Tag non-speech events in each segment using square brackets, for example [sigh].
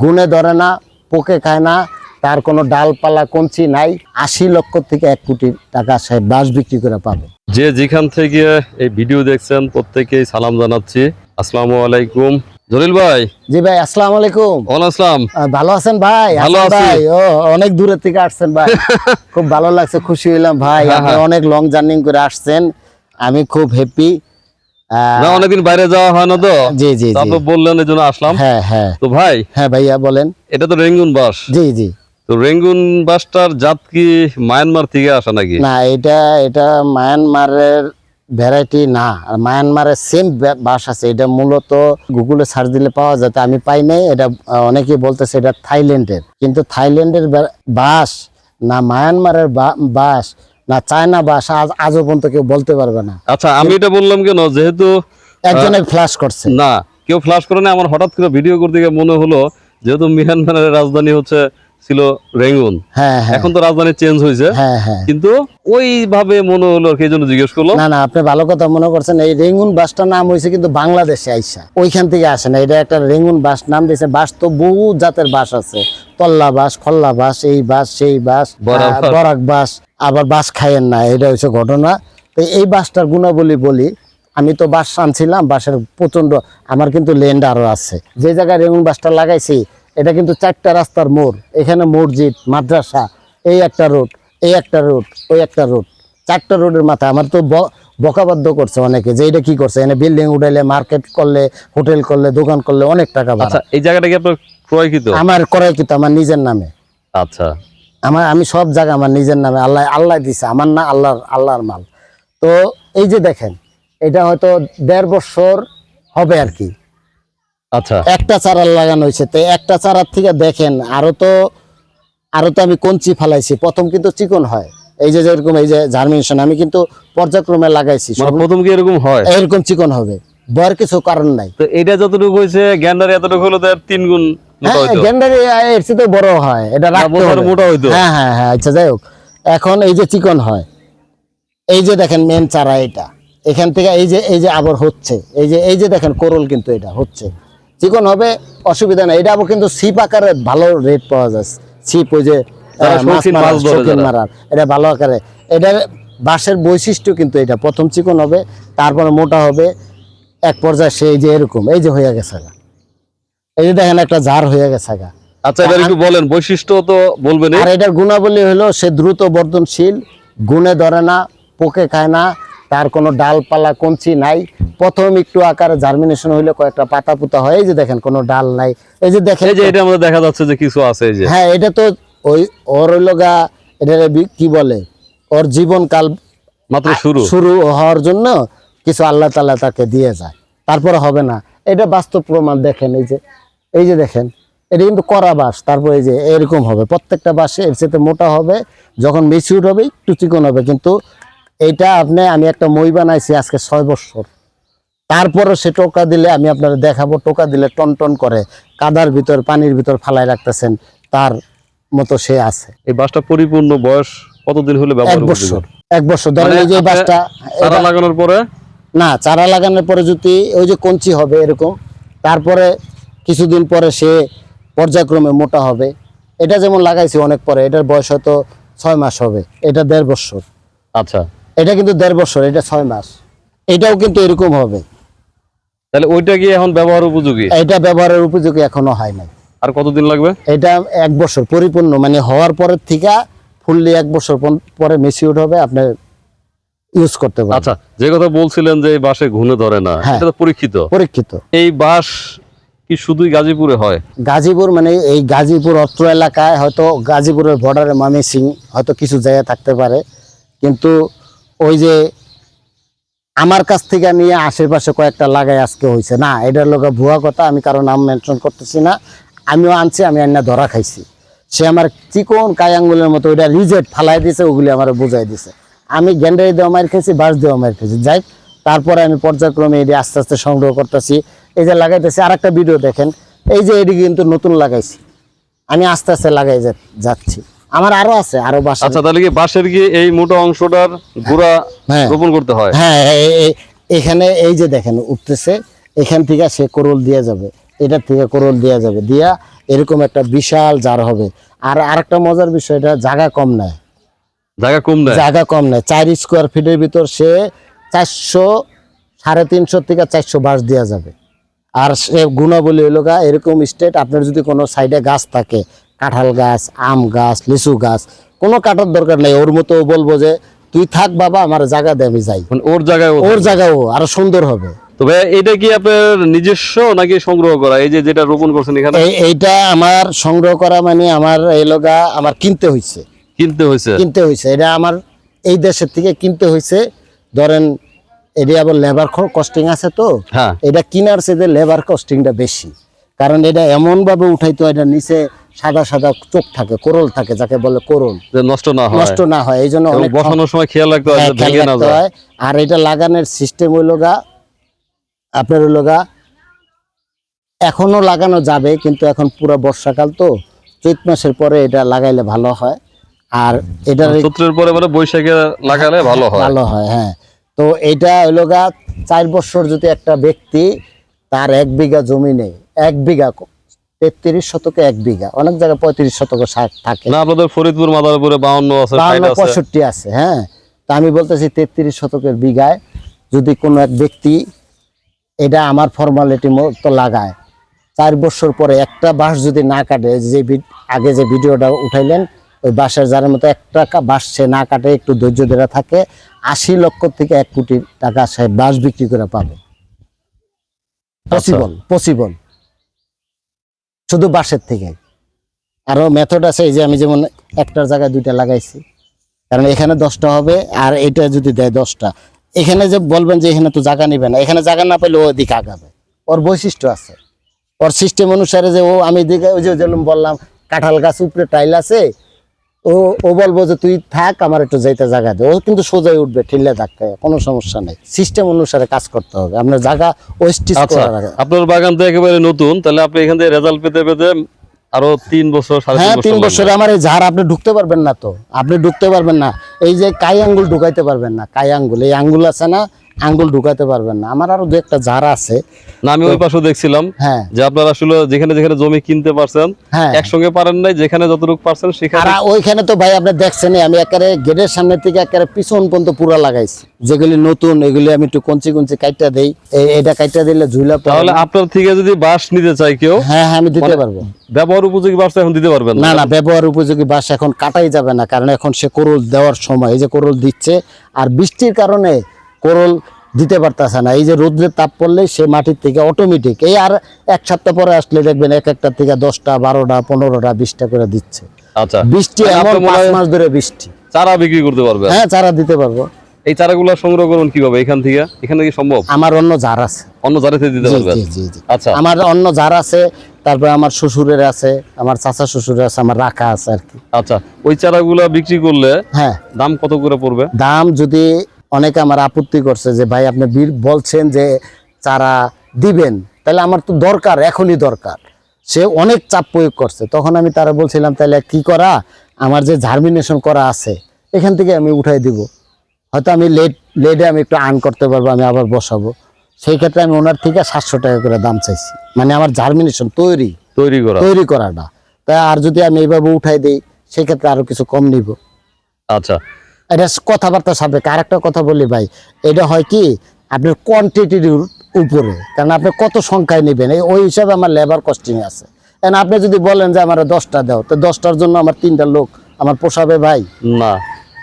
গুনে ধরে না পোকে খায় না তার কোনো ডালপালা কঞ্চি নাই আশি লক্ষ থেকে এক কোটি টাকা সে বাঁশ বিক্রি করে পাবে। যে যেখান থেকে এই ভিডিও দেখছেন প্রত্যেকেই সালাম জানাচ্ছি। আসসালামু আলাইকুম। জলিল ভাই। জি ভাই আসসালামু আলাইকুম। ওয়ালাইকুম আসসালাম ভালো আছেন ভাই? ভালো আছি। ভাই ও অনেক দূরের থেকে আসছেন ভাই। [laughs] খুব ভালো লাগছে খুশি হইলাম ভাই। হ্যাঁ, আপনি হ্যাঁ। অনেক লং জার্নি করে আসছেন। আমি খুব হ্যাপি না অনেকদিন বাইরে যাওয়া হয় না তো? জি জি তারপর বললেন এই জন্য আসলাম। হ্যাঁ হ্যাঁ। তো ভাই হ্যাঁ ভাইয়া বলেন। এটা তো রেঙ্গুন বাস। জি জি। তো রেঙ্গুন বাসটার জাত কি মায়ানমার থেকে আসা নাকি? না এটা এটা মায়ানমারের ভ্যারাইটি না। আর মায়ানমারের সেম বাস আছে। এটা মূলত গুগলে সার্চ দিলে পাওয়া যায়। আমি পাই নাই। এটা অনেকেই বলতেছে এটা থাইল্যান্ডের। কিন্তু থাইল্যান্ডের বাস না মায়ানমারের বাস না চায়না বাস আজ আজও পর্যন্ত কেউ বলতে পারবে না। আচ্ছা আমি এটা বললাম কেন? যেহেতু একজনে ফ্ল্যাশ করছে। না কেউ ফ্লাশ করে না আমার হঠাৎ করে ভিডিও করতে গিয়ে মনে হলো যেহেতু মিয়ানমারের রাজধানী হচ্ছে ছিল রেঙ্গুন। হ্যাঁ হ্যাঁ। এখন তো রাজধানী চেঞ্জ হয়েছে। হ্যাঁ কিন্তু ওইভাবে মনে হলো আর কি জন্য জিজ্ঞেস করলাম। না না আপনি ভালো কথা মনে করছেন। এই রেঙ্গুন বাসটার নাম হয়েছে কিন্তু বাংলাদেশে আইসা। ওইখান থেকে আসে না। এটা একটা রেঙ্গুন বাস নাম দিয়েছে। বাস তো বহু জাতের বাস আছে। তল্লা বাস খল্লা বাস এই বাস সেই বাস বরাক বাস। আবার বাস খাইয়েন না এটা হচ্ছে ঘটনা। তো এই বাসটার গুণাবলী বলি আমি তো বাস আনছিলাম বাসের প্রচণ্ড আমার কিন্তু ল্যান্ড আরও আছে। যে জায়গায় রেঙ্গুন বাসটা লাগাইছি এটা কিন্তু চারটা রাস্তার মোড় এখানে মসজিদ মাদ্রাসা এই একটা রোড এই একটা রোড ওই একটা রোড চারটা রোডের মাথায় আমার তো ব- বকাবাধ্য করছে অনেকে যে এটা কি করছে? এনে বিল্ডিং উঠাইলে মার্কেট করলে হোটেল করলে দোকান করলে অনেক টাকা আচ্ছা এই জায়গাটা কি আপনার ক্রয়কৃত? আমার করাই কিন্তু আমার নিজের নামে। আচ্ছা। আমার আমি সব জায়গা আমার নিজের নামে আল্লাহ আল্লাহ দিছে। আমার না আল্লাহর আল্লাহর মাল। তো এই যে দেখেন এটা হয়তো দেড় বছর হবে আর কি। আচ্ছা। একটা চারা লাগানো হয়েছে। তো একটা চারার থেকে দেখেন আরও তো আরও তো আমি কঞ্চি ফালাইছি। প্রথম কিন্তু চিকন হয়। এই যে যেরকম এই যে জার্মিনেশন আমি কিন্তু পর্যায়ক্রমে লাগাইছি। মানে সব প্রথম কি এরকম হয়? এরকম চিকন হবে। বয়ের কিছু কারণ নাই। তো এটা যতটুকু হয়েছে গ্যান্ডার এতটুকু হলো তো এর তিন গুণ হ্যাঁ বড় হয় এটা মোটা হইতো। হ্যাঁ হ্যাঁ হ্যাঁ আচ্ছা যাই হোক। এখন এই যে চিকন হয় এই যে দেখেন মেন চারা এটা এখান থেকে এই যে এই যে আবার হচ্ছে এই যে এই যে দেখেন কোরল কিন্তু এটা হচ্ছে। চিকন হবে অসুবিধা নেই। এটা আবার কিন্তু সিপ আকারে ভালো রেট পাওয়া যায়। সিপ ওই যে মারার, এটা ভালো আকারে। এটা বাঁশের বৈশিষ্ট্য কিন্তু এটা। প্রথম চিকন হবে তারপরে মোটা হবে এক পর্যায়ে সে এই যে এরকম এই যে হয়ে গেছে। এই যে দেখেন একটা ঝাড় হয়ে গেছে গা। আচ্ছা এবার একটু বলেন বৈশিষ্ট্য তো বলবেন আর এটার গুণাবলী হলো সে দ্রুত বর্ধনশীল গুণে ধরে না পোকে খায় না তার কোনো ডালপালা কঞ্চি নাই। প্রথম একটু আকারে জার্মিনেশন হইলে কয়েকটা পাতা পুতা হয়। এই যে দেখেন কোনো ডাল নাই। এই যে দেখেন এই যে এটা আমাদের দেখা যাচ্ছে যে কিছু আছে এই যে। হ্যাঁ এটা তো ওই ওর হইল গা এটা কি বলে? ওর জীবনকাল মাত্র শুরু। শুরু হওয়ার জন্য কিছু আল্লাহ তাল্লাহ তাকে দিয়ে যায়। তারপরে হবে না। এটা বাস্তব প্রমাণ দেখেন এই যে এই যে দেখেন এটা কিন্তু করা বাস তারপর এই যে এরকম হবে। প্রত্যেকটা বাসে এর সাথে মোটা হবে যখন মিচিউর হবে একটু চিকন হবে। কিন্তু এইটা আপনি আমি একটা মই বানাইছি আজকে ছয় বছর। তারপরে সে টোকা দিলে আমি আপনারা দেখাবো টোকা দিলে টন টন করে কাদার ভিতর পানির ভিতর ফালাই রাখতেছেন তার মতো সে আছে। এই বাসটা পরিপূর্ণ বয়স কতদিন হলে এক বছর। এক বছর। ধরেন মানে এই যে বাসটা চারা লাগানোর পরে? না চারা লাগানোর পরে যদি ওই যে কঞ্চি হবে এরকম তারপরে কিছুদিন পরে সে পর্যায়ক্রমে মোটা হবে। এটা যেমন লাগাইছি অনেক পরে এটার বয়স হয়তো ছয় মাস হবে। এটা দেড় বছর। আচ্ছা। এটা কিন্তু দেড় বছর এটা ছয় মাস। এটাও কিন্তু এরকম হবে। তাহলে ওইটা কি এখন ব্যবহার উপযোগী? এটা ব্যবহারের উপযোগী এখনও হয় নাই। আর কতদিন লাগবে? এটা এক বছর পরিপূর্ণ মানে হওয়ার পরের থেকে ফুললি এক বছর পর- মেসিউড হবে আপনি ইউজ করতে পারবেন। আচ্ছা যে কথা বলছিলেন যে এই বাসে ঘুনে ধরে না হ্যাঁ। এটা তো পরীক্ষিত। পরীক্ষিত। এই বাস কি শুধুই গাজীপুরে হয়? গাজীপুর মানে এই গাজীপুর অত্র এলাকায় হয়তো গাজীপুরের বর্ডারে ময়মনসিং হয়তো কিছু জায়গায় থাকতে পারে। কিন্তু ওই যে আমার কাছ থেকে নিয়ে আশেপাশে কয়েকটা লাগাই আজকে হয়েছে না, এটার লোক ভুয়া কথা, আমি কারও নাম মেনশন করতেছি না। আমিও আনছি, আমি আন্না ধরা খাইছি। সে আমার চিকন কায়াঙ্গুলের মতো ওইটা রিজেক্ট ফালাই দিছে, ওগুলি আমার বুঝাই দিছে। আমি গ্যান্ডারি দেওয়া মার খেয়েছি বাস দেওয়া মার খেয়েছি যাই তারপরে আমি পর্যায়ক্রমে এটি আস্তে আস্তে সংগ্রহ করতেছি। এই যে লাগাইতেছি আর একটা ভিডিও দেখেন। এই যে এটি কিন্তু নতুন লাগাইছি। আমি আস্তে আস্তে লাগাই যাচ্ছি। আমার আরও আছে আরও বাসা আচ্ছা তাহলে কি এই মোটা অংশটার গুড়া হ্যাঁ। রোপণ করতে হয়? হ্যাঁ এ- এখানে এই যে দেখেন উঠতেছে। এখান থেকে সে কোরল দিয়ে যাবে। এটার থেকে কোরল দেওয়া যাবে। দিয়া এরকম একটা বিশাল জার হবে। আর আরেকটা মজার বিষয় এটা জায়গা কম নেয়। জায়গা কম দেয় জায়গা কম নেয়। চার স্কোয়ার ফিটের ভিতর সে চারশো সাড়ে তিনশো থেকে চারশো বাস দেওয়া যাবে। আর সে গুণাবলী হলো গা এরকম স্টেট আপনার যদি কোনো সাইডে গাছ থাকে কাঁঠাল গাছ আম গাছ লিচু গাছ কোনো কাটার দরকার নেই। ওর মতো বলব যে তুই থাক বাবা আমার জায়গা দে আমি যাই। মানে ওর জায়গায় ওর জায়গাও আরও সুন্দর হবে। তবে এটা কি আপনার নিজস্ব নাকি সংগ্রহ করা? এই যে যেটা রোপণ করছেন এখানে? এইটা আমার সংগ্রহ করা মানে আমার এই লগা আমার কিনতে হয়েছে কিনতে হয়েছে কিনতে হয়েছে এটা আমার এই দেশের থেকে কিনতে হয়েছে ধরেন এটা আবার লেবার কস্টিং আছে তো। হ্যাঁ। এটা কিনার চেয়ে লেবার কস্টিংটা বেশি। কারণ এটা এমন ভাবে উঠাইতো এটা নিচে সাদা সাদা চোখ থাকে কোরল থাকে যাকে বলে কোরল। নষ্ট না হয়। নষ্ট না হয় এই জন্য অনেক বসানোর সময় খেয়াল রাখতে হয় হ্যাঁ, ভেঙে না যায়। আর এটা লাগানোর সিস্টেম হইল গা আপনার হইল গা এখনও লাগানো যাবে কিন্তু এখন পুরো বর্ষাকাল তো চৈত মাসের পরে এটা লাগাইলে ভালো হয়। আর এটার সূত্রের পরে মানে বৈশাখে লাগালে ভালো হয়। ভালো হয় হ্যাঁ। তো এটা হইল গা চার বছর যদি একটা ব্যক্তি তার এক বিঘা জমি নেই এক বিঘা তেত্রিশ শতকে এক বিঘা অনেক জায়গায় পঁয়ত্রিশ শতকে থাকে। না আপনাদের ফরিদপুর মাদারপুরে বাউন্ন আছে পঁয়ষট্টি আছে হ্যাঁ। তা আমি বলতেছি তেত্রিশ শতকের বিঘায় যদি কোনো এক ব্যক্তি এটা আমার ফর্মালিটি মতো লাগায় চার বছর পরে একটা বাঁশ যদি না কাটে যে আগে যে ভিডিওটা উঠাইলেন ওই বাঁশের যার মতো একটা বাঁশ সে না কাটে একটু ধৈর্য ধরে থাকে আশি লক্ষ থেকে এক কোটি টাকা সে বাঁশ বিক্রি করে পাবে। পসিবল পসিবল শুধু বাঁশের থেকে। আরও মেথড আছে এই যে আমি যেমন একটার জায়গায় দুইটা লাগাইছি। কারণ এখানে দশটা হবে আর এটা যদি দেয় দশটা। এখানে যে বলবেন যে এখানে তো জায়গা নিবে না এখানে জায়গা না পেলে ও দিকে আগাবে। ওর বৈশিষ্ট্য আছে। ওর সিস্টেম অনুসারে যে ও আমি দিকে ওই যে বললাম কাঁঠাল গাছ উপরে টাইল আছে ও ও বলব যে তুই থাক আমার একটু যাইতে জায়গা দে। ও কিন্তু সোজাই উঠবে ঠিল্লে ধাক্কায় কোনো সমস্যা নেই। সিস্টেম অনুসারে কাজ করতে হবে। আপনার জায়গা ওয়েস্টিস আচ্ছা আপনার বাগান তো একেবারে নতুন তাহলে আপনি এখান থেকে রেজাল্ট পেতে পেতে আরও তিন বছর হ্যাঁ তিন বছরে আমার এই ঝাড় আপনি ঢুকতে পারবেন না তো। আপনি ঢুকতে পারবেন না। এই যে কাই আঙ্গুল ঢুকাইতে পারবেন না কাই আঙ্গুল। এই আঙ্গুল আছে না আঙ্গুল ঢুকাইতে পারবেন না। আমার আরও দু একটা ঝাড় আছে। না আমি ওই পাশে দেখছিলাম হ্যাঁ। যে আপনারা আসলে যেখানে যেখানে জমি কিনতে পারছেন হ্যাঁ। একসঙ্গে পারেন নাই যেখানে যতটুকু পারছেন সেখানে ওইখানে তো ভাই আপনি দেখছেন আমি একেবারে গেটের সামনে থেকে একেবারে পিছন পর্যন্ত পুরা লাগাইছি। যেগুলি নতুন এগুলি আমি একটু কঞ্চি কঞ্চি কাইটা দেই। এটা কাইটা দিলে ঝুলা তাহলে আপনার থেকে যদি বাঁশ নিতে চাই কেউ হ্যাঁ হ্যাঁ আমি দিতে মানে- পারব। ব্যবহার উপযোগী বাস এখন দিতে পারবেন না। না ব্যবহার উপযোগী বাস এখন কাটাই যাবে না কারণ এখন সে কোরল দেওয়ার সময় এই যে কোরল দিচ্ছে আর বৃষ্টির কারণে কোরল দিতে পারতেছে না। এই যে রোদ্রের তাপ পড়লে সে মাটির থেকে অটোমেটিক এই আর এক সপ্তাহ পরে আসলে দেখবেন এক একটা থেকে দশটা বারোটা পনেরোটা বিশটা করে দিচ্ছে। আচ্ছা। বৃষ্টি মানে এমন পাঁচ মাস ধরে বৃষ্টি। চারা বিক্রি করতে পারবেন? হ্যাঁ চারা দিতে পারব। এই চারাগুলো সংগ্রহ করুন কীভাবে? এখান থেকে? এখানে কি সম্ভব? আমার অন্য জার আছে। অন্য জারিতে দিতে পারবেন? জি আচ্ছা। আমার অন্য জার আছে তারপরে আমার শ্বশুরের আছে আমার চাচা শ্বশুরের আছে আমার রাখা আছে আর কি। আচ্ছা। ওই চারাগুলো বিক্রি করলে হ্যাঁ। দাম কত করে পড়বে? দাম যদি অনেকে আমার আপত্তি করছে যে ভাই আপনি বলছেন যে চারা দিবেন। তাহলে আমার তো দরকার এখনই দরকার। সে অনেক চাপ প্রয়োগ করছে। তখন আমি তারা বলছিলাম তাহলে কি করা? আমার যে জার্মিনেশন করা আছে এখান থেকে আমি উঠাই দিব। হয়তো আমি লেট লেটে আমি একটু আর্ন করতে পারব আমি আবার বসাবো। সেই ক্ষেত্রে আমি ওনার থেকে সাতশো টাকা করে দাম চাইছি। মানে আমার জার্মিনেশন তৈরি। তৈরি করা। তৈরি করাটা। তাই আর যদি আমি এইভাবে উঠাই দিই সেক্ষেত্রে আরও কিছু কম নিব। আচ্ছা। এটা কথাবার্তা সাপেক্ষে। আরেকটা কথা বলি ভাই এটা হয় কি আপনার কোয়ান্টিটির উপরে কারণ আপনি কত সংখ্যায় নেবেন এই ওই হিসাবে আমার লেবার কস্টিং আছে। এখন আপনি যদি বলেন যে আমার দশটা দাও তো দশটার জন্য আমার তিনটা লোক আমার পোষাবে ভাই? না।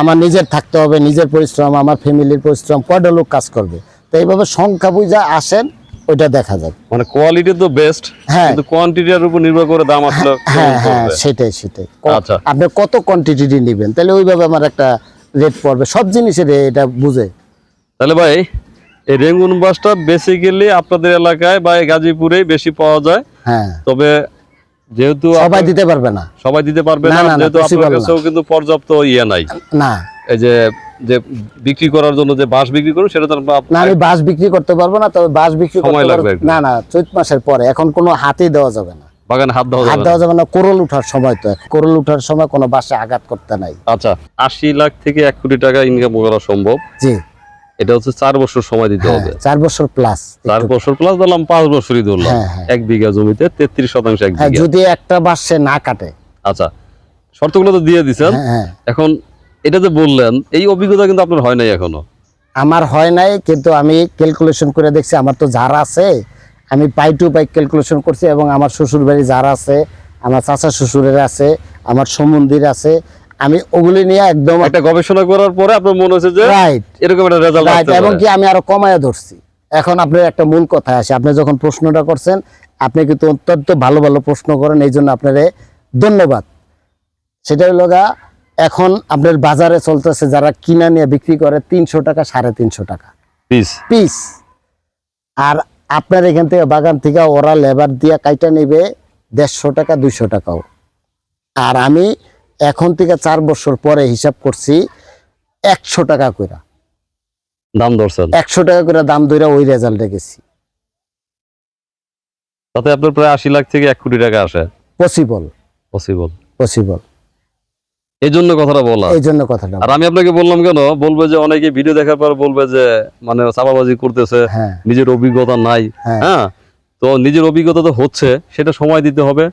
আমার নিজের থাকতে হবে নিজের পরিশ্রম আমার ফ্যামিলির পরিশ্রম কয়টা লোক কাজ করবে? তো এইভাবে সংখ্যা বুঝা আসেন ওইটা দেখা যাবে মানে কোয়ালিটি তো বেস্ট হ্যাঁ। কিন্তু কোয়ান্টিটির উপর নির্ভর করে দাম আসলে হ্যাঁ হ্যাঁ সেটাই সেটাই। আচ্ছা। আপনি কত কোয়ান্টিটি নেবেন? তাহলে ওইভাবে আমার একটা রেট পড়বে সব জিনিসের এটা বুঝে। তাহলে ভাই এই রেঙ্গুন বাসটা বেসিক্যালি আপনাদের এলাকায় বা এই গাজীপুরেই বেশি পাওয়া যায়। হ্যাঁ। তবে যেহেতু সবাই দিতে পারবে না। সবাই দিতে পারবে না, যেহেতু আপনার কাছেও কিন্তু পর্যাপ্ত ইয়ে নাই। না। এই যে যে বিক্রি করার জন্য যে বাঁশ বিক্রি করুন সেটা তো না আমি বাস বিক্রি করতে পারব না তবে বাস বিক্রি করতে সময় লাগবে পারব না না চৈত মাসের পরে। এখন কোনো হাতে দেওয়া যাবে না। বাগানে হাত দেওয়া হাত দেওয়া যাবে না কোরল উঠার সময় তো। কোরল উঠার সময় কোনো বাসে আঘাত করতে নাই। আচ্ছা আশি লাখ থেকে এক কোটি টাকা ইনকাম করা সম্ভব। জি। এটা হচ্ছে চার বছর সময় দিতে হ্যাঁ হবে। চার বছর প্লাস চার বছর প্লাস ধরলাম পাঁচ বছরই ধরলাম। হ্যাঁ, হ্যাঁ। এক বিঘা জমিতে তেত্রিশ শতাংশ এক বিঘা। যদি একটা বাস না কাটে। আচ্ছা শর্তগুলো তো দিয়ে দিচ্ছেন এখন এটা যে বললেন এই অভিজ্ঞতা কিন্তু আপনার হয় নাই এখনও। আমার হয় নাই কিন্তু আমি ক্যালকুলেশন করে দেখছি আমার তো যারা আছে আমি পাই টু পাই ক্যালকুলেশন করছি এবং আমার শ্বশুর বাড়ি যারা আছে আমার চাচা শ্বশুরের আছে আমার সমন্দির আছে আমি ওগুলি নিয়ে একদম একটা গবেষণা করার পরে আপনার মনে হচ্ছে যে রাইট এরকম একটা রেজাল্ট রাইট এবং কি আমি আরও কমায় ধরছি। এখন আপনার একটা মূল কথা আসে আপনি যখন প্রশ্নটা করছেন আপনি কিন্তু অত্যন্ত ভালো ভালো প্রশ্ন করেন এই জন্য আপনার ধন্যবাদ। সেটা হলো গা এখন আপনার বাজারে চলতেছে যারা কিনা নিয়ে বিক্রি করে তিনশো টাকা সাড়ে তিনশো টাকা। পিস পিস আর আপনার এখান থেকে বাগান থেকে ওরা লেবার দিয়ে কাইটা নেবে দেড়শো টাকা দুইশো টাকাও। আর আমি এখন থেকে চার বছর পরে হিসাব করছি একশো টাকা করে দাম ধরছেন? একশো টাকা করে দাম ধরে ওই রেজাল্টে গেছি। তাতে আপনার প্রায় আশি লাখ থেকে এক কোটি টাকা আসে। পসিবল। পসিবল। পসিবল। এই জন্য কথাটা বলা এই জন্য কথাটা আর আমি আপনাকে বললাম কেন? বলবে যে অনেকে ভিডিও দেখার পর বলবে যে মানে চাপাবাজি করতেছে হ্যাঁ। নিজের অভিজ্ঞতা নাই। হ্যাঁ। হ্যাঁ? তো নিজের অভিজ্ঞতা তো হচ্ছে সেটা সময় দিতে হবে।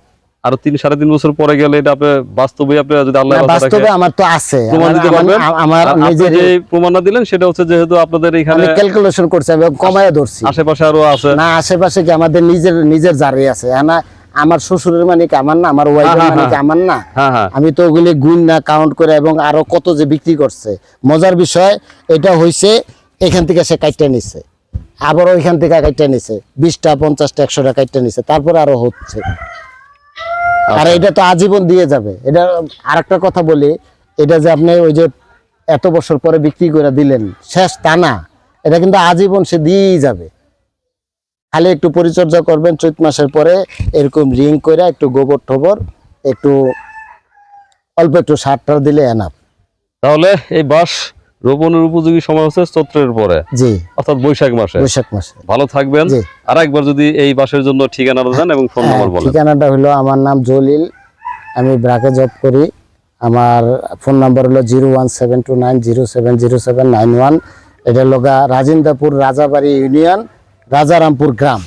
আর তিন সাড়ে তিন বছর পরে গেলে এটা আপনি বাস্তবে আপনি যদি আল্লাহ বাস্তবে আমার তো আছে। প্রমাণ আমার- দিতে পারবেন? আমার নিজের যে প্রমাণ না দিলেন সেটা হচ্ছে যেহেতু আপনাদের এখানে ক্যালকুলেশন করছি আমি কমায় ধরছি। আশেপাশে আরও আছে। না আশেপাশে কি আমাদের নিজের নিজের জারি আছে? হ্যাঁ না? আমার শ্বশুরের মানে কি আমার না আমার ওয়াইফের হ্যাঁ, মানে হ্যাঁ। আমার না। হ্যাঁ হ্যাঁ। আমি তো ওগুলি গুণ না কাউন্ট করে এবং আরও কত যে বিক্রি করছে। মজার বিষয় এটা হইছে এখান থেকে সে কাইটটা নিছে। আবার ওইখান থেকে কাইটটা নিছে। বিশটা পঞ্চাশটা একশোটা কাইটটা নিছে। তারপরে আরও হচ্ছে। আর আচ্ছা। এটা তো আজীবন দিয়ে যাবে। এটা আরেকটা কথা বলি এটা যে আপনি ওই যে এত বছর পরে বিক্রি করে দিলেন শেষ তা না। এটা কিন্তু আজীবন সে দিয়েই যাবে। খালি একটু পরিচর্যা করবেন চৈত মাসের পরে এরকম রিং করে একটু গোবর টোবর একটু অল্প একটু সার টার দিলে এনাফ তাহলে এই বাস রোপণের উপযোগী সময় হচ্ছে চৈত্রের পরে জি। অর্থাৎ বৈশাখ মাসে। বৈশাখ মাসে। ভালো থাকবেন। আর একবার যদি এই বাসের জন্য ঠিকানাটা দেন এবং ফোন হ্যাঁ, নাম্বার বলেন। ঠিকানাটা হলো আমার নাম জলিল আমি ব্রাকে জব করি। আমার ফোন নাম্বার হলো zero one seven two nine zero seven zero seven nine one. এটা হলো গা রাজিন্দাপুর রাজাবাড়ি ইউনিয়ন। রাজারামপুর গ্রাম।